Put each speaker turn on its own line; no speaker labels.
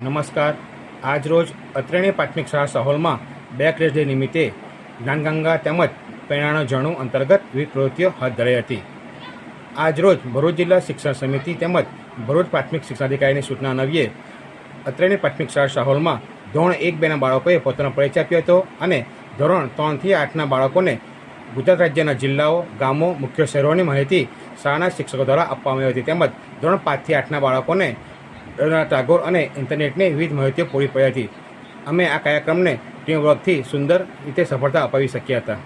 નમસ્કાર. આજરોજ અત્રેણી પ્રાથમિક શાળા સહોલમાં બેક રેસ ડે નિમિત્તે જ્ઞાનગંગા તેમજ પ્રેરણાનો જણું અંતર્ગત વિવિધ પ્રવૃત્તિઓ હાથ ધરાઈ હતી. આજરોજ ભરૂચ જિલ્લા શિક્ષણ સમિતિ તેમજ ભરૂચ પ્રાથમિક શિક્ષણાધિકારીની સૂચના અન્વયે અત્રેણી પ્રાથમિક શાળા સહોલમાં ધોરણ એક બેના બાળકોએ પોતાનો પરિચય આપ્યો હતો અને ધોરણ ત્રણથી આઠના બાળકોને ગુજરાત રાજ્યના જિલ્લાઓ, ગામો, મુખ્ય શહેરોની માહિતી શાળાના શિક્ષકો દ્વારા આપવામાં આવી હતી તેમજ ધોરણ પાંચથી આઠના બાળકોને રવીન્દ્રનાથ ટાગોર અને ઇન્ટરનેટની વિવિધ માહિતીઓ પૂરી પડી હતી. અમે આ કાર્યક્રમને ટીમ વર્કથી સુંદર રીતે સફળતા અપાવી શક્યા હતા.